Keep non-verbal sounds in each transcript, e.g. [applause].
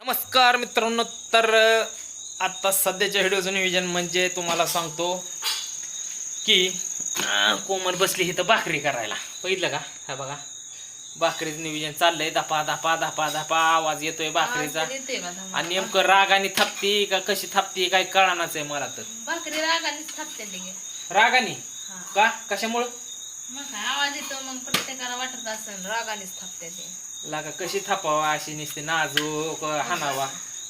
नमस्कार मित्रांनो तर आता सध्याच्या व्हिडिओचं नियोजन म्हणजे तुम्हाला सांगतो की कोमल बसली इथं भाकरी करायला. बघितलं का? हा बघा. भाकरीचं नियोजन चाललंय. दपा दपा दपा दपा आवाज येतोय भाकरीचा. आवाज येतोय माझा. आणि नेमकं रागाने थापती का कशी थापती काय कळणाच आहे मला तर. भाकरी रागानेच थापते. रागाने हा. का? कशामुळं? मग काय आवाज येतो मग प्रत्येकाला वाटत असेल रागानेच थापते ते. लागा कशी थापावा अशी नुसती नाजूक हाणावा.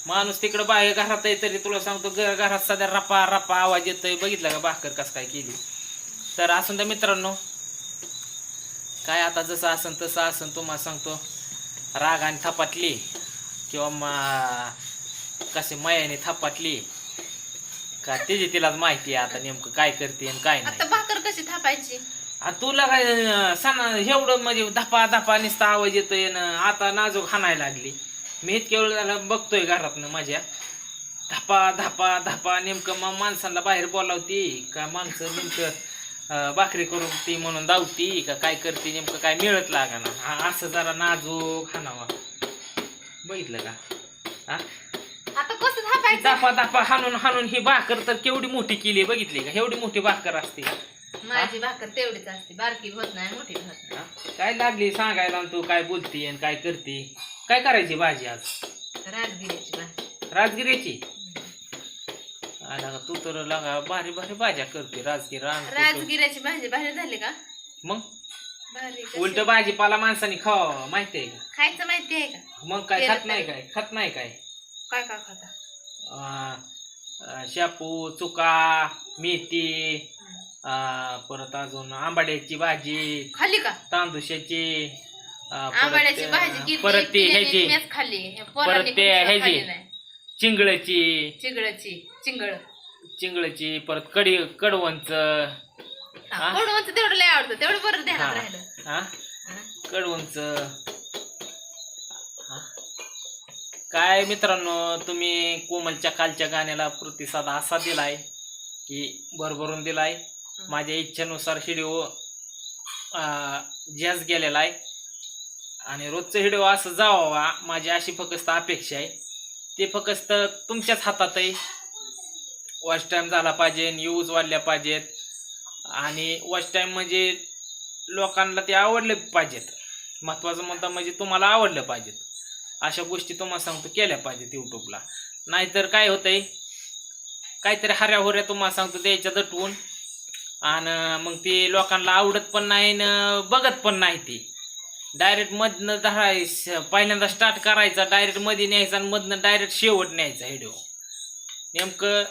माणूस तिकडं बाहेर घरात आहे तरी तुला सांगतो घरात सध्या रपा रपा आवाज येतोय. बघितलं का भाकर कस काय केली? तर असून द्या मित्रांनो काय आता जसं असन तसं असन तुम्हाला सांगतो. राग आणि थापाटली किंवा मा कसे मयाने थापाटली. का त्याची तिलाच माहिती आहे आता नेमकं काय करते आणि काय नाही. आता भाकर कशी थापायची? आ तुला काय सणा एवढं म्हणजे धपा धपा नुसता आवाज येतोय न आता नाजूक हाणायला लागली. मी इतक्या वेळ झाला बघतोय घरातनं माझ्या. धपा धपा धपा नेमकं मग माणसाला बाहेर बोलावती का माणसं नेमकं भाकरी करून ती म्हणून धावती का काय करते नेमकं काय मिळत लागा ना हा असं जरा नाजूक हाणावा. बघितलं का? हा? आता कसं थापायचं धपा धपा हाणून हाणून ही भाकर तर केवढी मोठी केली बघितली का? एवढी मोठी भाकर असते. माझी भाकर तेवढीच असते. बारकी होत नाही मोठी होत नाही. हा? काय लागली सांगायला आणि तू काय बोलती आणि काय करते? काय करायची भाजी आज? राजगिरीची भाजी. राजगिरीची आला का? तू तर लागा भारी भारी भाज्या करते राजगिरी रान राजगिऱ्याची भाजी भाजी झाली का? मग? भारी? उलट भाजीपाला माणसाने खावा माहिती आहे का? खायचं माहिती आहे का? मग काय खात नाही. काय? खात नाही काय? काय काय खाता? अं, अं, शेपू चुका मेथी परत अजून आंबाड्याची भाजी खाल्ली का तांदुशाची परत, आंबाड्याची भाजी केली परत ती ह्याची मीच खाल्ली परत पोरांनी ते ह्याची. खाल्ली नाही. चिंगळची चिगळाची चिंगळ चिंगळची परत कडी कडवंच हा? कडवंच तेवढं लय आवडतं तेवढं बरं ध्यानात हा. राहिलं हा हा. कडवंच. काय मित्रांनो तुम्ही कोमलच्या कालच्या गाण्याला प्रतिसाद असा दिलाय की भरभरून दिलाय माझ्या इच्छेनुसार व्हिडिओ जॅज गेलेला आहे. आणि रोजचं व्हिडिओ असं जावा माझी अशी फक्त अपेक्षा आहे. ते फक्त तुमच्याच हातात आहे. वॉच टाईम झाला पाहिजे न्यूज वाढल्या पाहिजेत. आणि वॉच टाईम म्हणजे लोकांना ते आवडले पाहिजेत. महत्त्वाचं मुद्दा म्हणजे तुम्हाला आवडलं पाहिजेत. अशा गोष्टी तुम्हाला सांगतो केल्या पाहिजेत यूट्यूबला नाहीतर काय होतंय? काहीतरी हऱ्या होऱ्या तुम्हाला सांगतो त्याच्यात दटवून. आणि मग ते लोकांना आवडत पण नाही न बघत पण नाही ती. डायरेक्ट मधनं धराय पहिल्यांदा स्टार्ट करायचा डायरेक्टमध्ये न्यायचा आणि मधनं डायरेक्ट शेवट न्यायचा व्हिडिओ नेमकं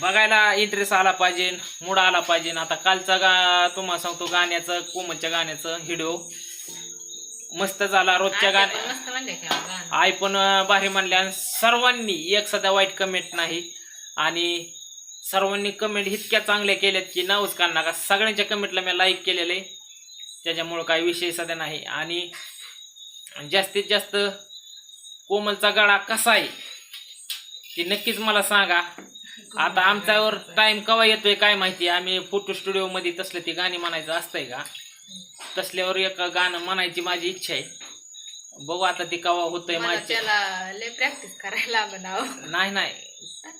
बघायला इंटरेस्ट आला पाहिजे मूड आला पाहिजे. आता कालचा गा तुम्हाला सांगतो गाण्याचं कोमलच्या गाण्याचं व्हिडिओ मस्त झाला रोजच्या गाण्या. आई पण भारी म्हणल्या सर्वांनी एक सध्या वाईट कमेंट नाही. आणि सर्वांनी कमेंट इतक्या चांगल्या केल्यात की नावच का? नका सगळ्यांच्या कमेंटला मी लाईक केलेलं. आहे त्याच्यामुळं काही विषय सध्या नाही. आणि जास्तीत जास्त कोमलचा गळा कसा आहे ते नक्कीच मला सांगा. आता आमच्यावर टाईम केव्हा येतोय काय माहिती? आम्ही फोटो स्टुडिओमध्ये तसलं ती गाणी म्हणायचं असतंय का? तसल्यावर एक गाणं म्हणायची माझी इच्छा आहे. बघू आता ती केव्हा होतंय मला माझ्या त्याला लय प्रॅक्टिस करायला लागण अहो. नाही नाही.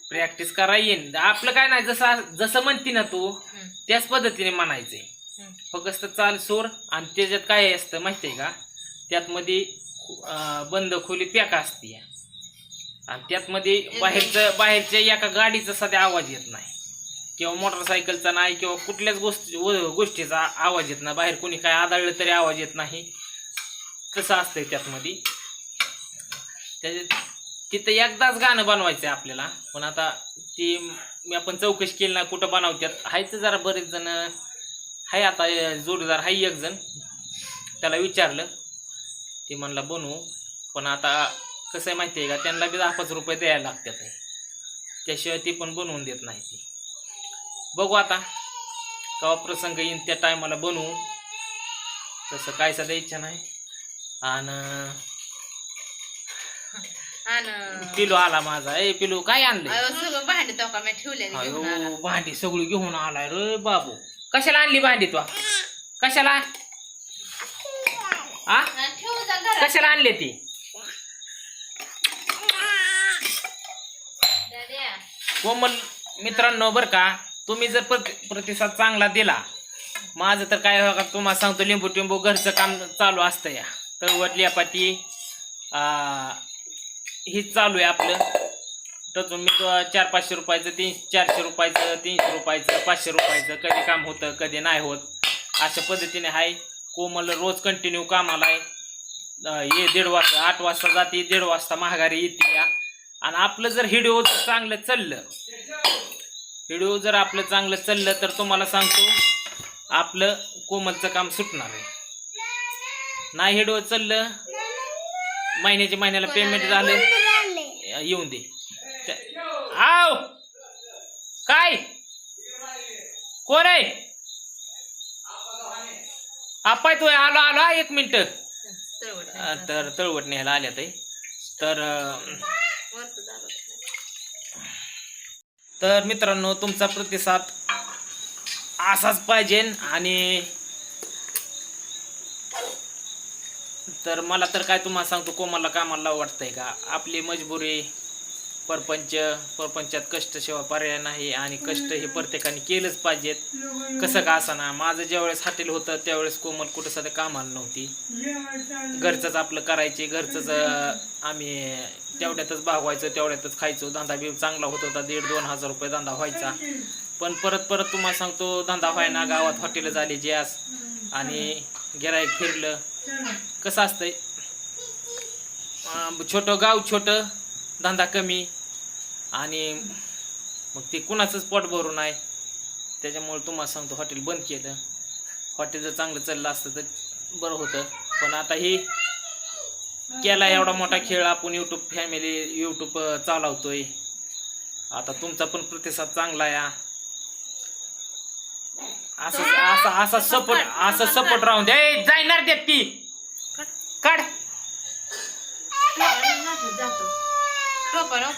प्रॅक्टिस करा येईन. आपलं काय नाही जसं जसं म्हणती ना तू हम्म, त्याच पद्धतीने म्हणायचंय. हम्म. फक्त चाल सूर आणि त्याच्यात काय असतं माहितीये का? त्यात मध्ये अं, बंद खोली पॅक असते. आणि त्यात मध्ये बाहेरचं बाहेरच्या एका गाडीचा सध्या आवाज येत नाही. किंवा मोटरसायकलचा नाही किंवा कुठल्याच गोष्टी गोष्टीचा आवाज येत नाही. बाहेर कोणी काय आदळलं तरी आवाज येत नाही. तसं असतंय त्यातमध्ये? त्याच्यात तिथं एकदाच गाणं बनवायचं आहे आपल्याला. पण आता ती मी आपण चौकशी केली ना कुठं बनावतेत आहे तर जरा बरेच जण आहे आता जोडीदार हाय एक जण. त्याला विचारलं. ते म्हणला बनवू. पण आता कसं आहे माहिती आहे का त्यांना बी दहा पाच रुपये द्यायला लागतात त्याशिवाय ती पण बनवून देत नाही ती. बघू आता. केव्हा प्रसंग येईन त्या टायमाला बनवू. तसं काय सध्या इच्छा नाही. आणि आणि पिलू आला माझा. ए पिलू काय आणलं सगळं भांडी तो का मी घेऊन आला. अयो भांडी सगळी घेऊन आलाय रे बाबू. कशाला आणली भांडी तू? कशाला? आ? हा, ठेवू जा घरात. कशाला आणली ती. कोमल मित्रांनो बरं का? तुम्ही जर प्रति प्रतिसाद चांगला दिला माझं तर काय बघा तुम्हाला सांगतो लिंबू टिंबू घरचं काम चालू असतं या. तळवट लियापाटी हेच चालू आहे आपलं. तर मी चार पाचशे रुपयाचं तीन चारशे रुपयाचं तीनशे रुपयाचं पाचशे रुपयाचं कधी काम होतं कधी नाही होत. अशा पद्धतीने आहे कोमल रोज कंटिन्यू कामाला आहे. ये दीड वाजता आठ वाजता जाते दीड वाजता महागारी येते या. आणि आपलं जर हिडिओ चांगलं चाललं व्हिडिओ जर आपलं चांगलं चाललं तर तुम्हाला सांगतो आपलं कोमलचं काम सुटणार आहे. नाही हे व्हिडिओ चाललं महिन्याच्या महिन्याला पेमेंट झालं. येऊन दे. त्या- आव! काय? कोण आहे? आपाय तो आलो आलो हा, एक मिनिट. तर तळवट न्यायला आल्या ते तर तर मित्रांनो तुमचा प्रतिसाद असाच पाहिजे आणि तर मला तर काय तुम्हाला सांगतो कोमाला कामाला वाटतंय का? आपली मजबुरी परपंच परपंचात कष्ट शिवाय पर्याय नाही आणि कष्ट हे प्रत्येकाने केलंच पाहिजेत. कसं का ना माझं ज्यावेळेस हॉटेल होतं त्यावेळेस कोमल कुठं सध्या कामाला नव्हती. घरचंच आपलं करायचे घरचंच आम्ही तेवढ्यातच भागवायचं तेवढ्यातच खायचो. धंदा बी चांगला होत होता दीड दोन हजार रुपये धंदा व्हायचा. पण परत परत तुम्हाला सांगतो धंदा व्हायना गावात हॉटेल झाली जे आणि गिराईक फिरलं. कसं असतंय? छोटं गाव छोटं धंदा कमी. आणि मग ते कुणाचंच पोट भरून आहे त्याच्यामुळे तुम्हाला सांगतो हॉटेल बंद केलं. हॉटेल जर चांगलं चाललं असतं तर बरं होतं. पण आता ही केला एवढा मोठा खेळ आपण यूट्यूब फॅमिली यूट्यूब चालवतोय. आता तुमचा पण प्रतिसाद चांगला या असं असं असा सपोर्ट असं सपोर्ट राहून द्या ए, जाणार देत ती. काढ. जातो.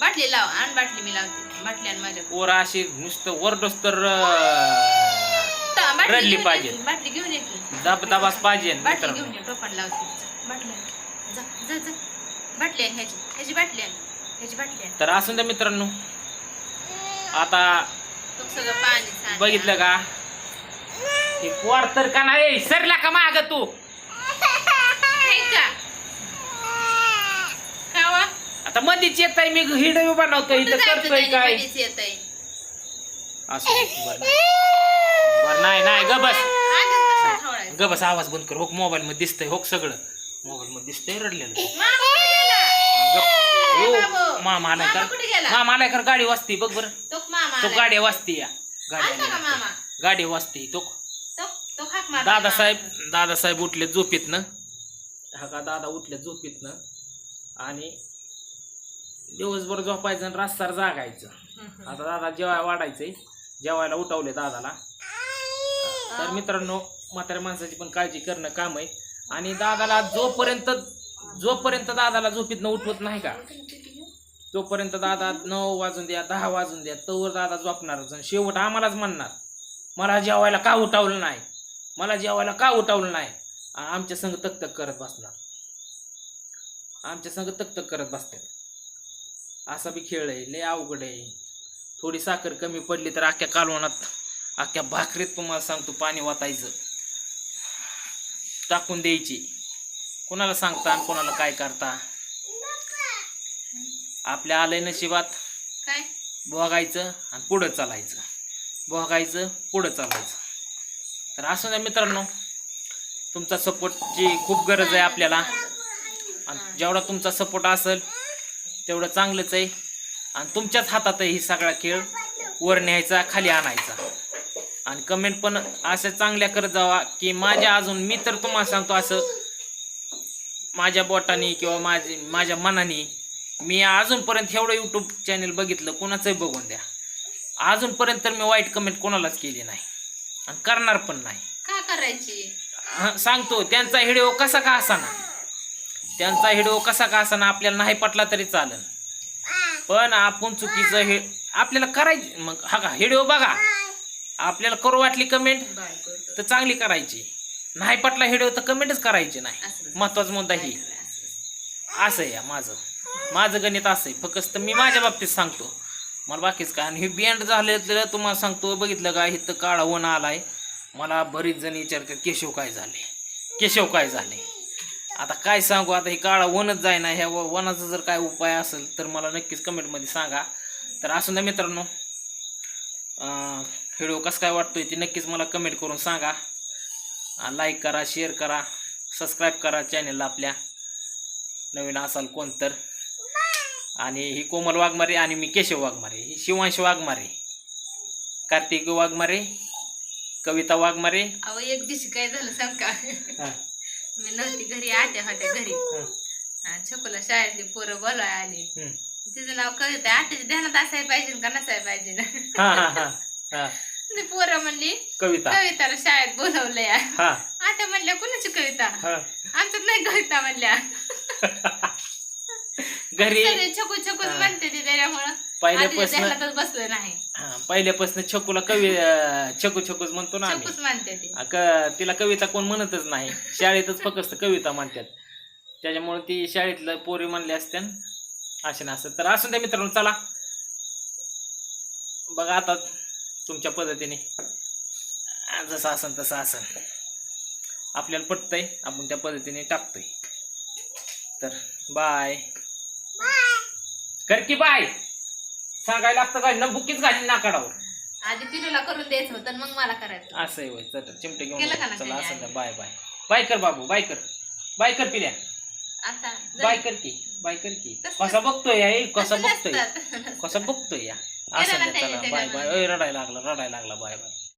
बाटली लाव आण बाटली मी लावते. बाटली आण माझ्या पोर अशी नुसतं वरडोस तर अं, ता- बाटली रडली घेऊन ये पाहिजे. की, बाटली घेऊन ये की. दाब दाबास पाहिजे बाटली मित्रांनो. घेऊन ये टोपण लावते. बाटली आण. जा जा जा. बाटली आण ह्याची ह्याची बाटली आण ह्याची बाटली आण तर असून द्या मित्रांनो. आता. बघितलं का? हे पोर तर का नाही? सरला का माग तू? आता मधीच येत आहे मी हिडो बनवतो इथं करतोय काय? असं बरं नाही. नाही ग बस. ग बस आवाज बंद कर. हो मोबाईल मध्ये दिसतंय हो सगळं. मोबाईल मध्ये दिसतंय रडलेलं. मामा आलाय मामा कर कुठे गेला? मामा आलाय कर गाडी वाजती बघ बरं. तो मामा तो आलाय. गाडी वाजती या गाडी. मामा? गाडी वाजती तो. तो तो हाक मार दादासाहेब दादासाहेब उठले झोपेतनं. हा का दादा उठले झोपेतनं. आणि दिवसभर झोपायचं आणि रास्तार जागायचं. आता दादा जेवाय वाढायचंय. जेवायला उठवले दादाला. तर मित्रांनो म्हाताऱ्या माणसाची पण काळजी करणं काम आहे. आणि दादाला जोपर्यंत जोपर्यंत दादाला झोपीतनं उठवत नाही का तोपर्यंत दादा नऊ वाजून द्या दहा वाजून द्या तोवर दादा झोपणारच आणि शेवट आम्हालाच म्हणणार मला जेवायला का उठावलं नाही? मला जेवायला का उठावलं नाही? आमच्या संग तकतक करत बसणार. आमच्या संग तकतक करत बसतात. असा बी खेळ आहे लय अवघड आहे. थोडी साखर कमी पडली तर अख्ख्या कालवणात अख्ख्या भाकरीत तुम्हाला सांगतो पाणी वाचायचं टाकून द्यायची. कोणाला सांगता आणि कोणाला काय करता? आपल्या आलंय नशिबात काय? बघायचं आणि पुढं चालायचं. बघायचं पुढं चालायचं. तर असं नाही मित्रांनो तुमचा सपोर्टची खूप गरज आहे आपल्याला. आणि जेवढा तुमचा सपोर्ट असेल तेवढं चांगलंच आहे. आणि तुमच्याच हातात आहे ही सगळा खेळ. वर न्यायचा खाली आणायचा. आणि कमेंट पण अशा चांगल्या करत जावा की माझ्या अजून मी तर तुम्हाला सांगतो असं माझ्या बोटाने किंवा माझे माझ्या मनाने मी अजूनपर्यंत एवढं यूट्यूब चॅनल बघितलं कोणाचंही बघून द्या. अजूनपर्यंत तर मी वाईट कमेंट कोणालाच केली नाही. आणि करणार पण नाही. का करायची? हं, सांगतो त्यांचा व्हिडिओ कसा का असाना? त्यांचा व्हिडिओ कसा का असाना आपल्याला नाही पटला तरी चालेल. पण आपण चुकीचं हे आपल्याला करायची मग हा का व्हिडिओ बघा. आपल्याला करू वाटली कमेंट बाय करतो तर चांगली करायची. नाही पटला व्हिडिओ तर कमेंटच करायची नाही. महत्त्वाचा मुद्दा ही. असं. असं. आहे माझं. माझं गणित असं आहे फक्त मी माझ्या बाबतीत सांगतो. मला बाकीच काय आणि हे बँड झाले तर तुम्हाला सांगतो बघितलं का? इथं काळा वन आहे मला बरीच जण विचारतात केशव काय झाले? केशव काय झाले? आता काय सांगू? आता हे काळा वनच जायना ह्या वनाचं वनाचा जर काय उपाय असेल तर मला नक्कीच कमेंटमध्ये सांगा. तर असून द्या मित्रांनो व्हिडिओ कसं काय वाटतोय ते नक्कीच मला कमेंट करून सांगा. लाईक करा शेअर करा सबस्क्राईब करा चॅनलला आपल्या. नवीन असाल कोण तर आणि ही कोमल वाघमारे आणि मी केशव वाघमारे ही शिवांश वाघमारे कार्तिक वाघमारे कविता वाघमारे. अहो एक दिवशी काय झालं सांग का? हा, मी नव्हती घरी आत्या होत्या घरी. हा, आणि छकुला शाळेतली पोरं बोलाय आली. तिचं नाव कविता आत्याच्या ध्यानात असायला पाहिजे का नसायला पाहिजे? हा हा हा हा. ती पोरं म्हणली कविता. कविताला शाळेत बोलवलंय. हा. आता म्हणल्या कुणाची कविता? हा. आमच्यात नाही कविता म्हणल्या. [laughs] घरी सगळे छकू छकूच हा. म्हणते ती त्याच्यामुळं. पहिल्यापासून ध्यानातच बसलं नाही. हा पहिल्यापासून छकूला कवी अं, छकू छकूच म्हणतो ना आम्ही. छकूच म्हणते ती. आ, क- तिला कविता कोण म्हणतच नाही. शाळेतच फक्त कविता म्हणतात. त्याच्यामुळे ती शाळेतलं पोरी म्हणले असते असे ना असं. तर असून द्या मित्रांनो चला. बघा आता तुमच्या पद्धतीने. जसं असन तसं असन. आपल्याला पटतंय आपण त्या पद्धतीने टाकतोय. तर बाय कर की बाय. सांगायला लागतं काय? न बुकीच घाली नाकाडावर. आधी पिलूला करून द्यायचं होतं आणि मग मला करायचं असं आहे होय. चल चिमटे घेऊन केलं. का चला असं? द्या बाय बाय. बाय कर बाबू बाय कर. बाय कर पिल्या. आता बाय कर की बाय कर की. तसं- कसा बघतोय या ए, कसा असं बघतोय? नसतं. कसा बघतोय या? असं द्या चला बाय बाय. ओय रडायला लागला रडायला लागला बाय बाय.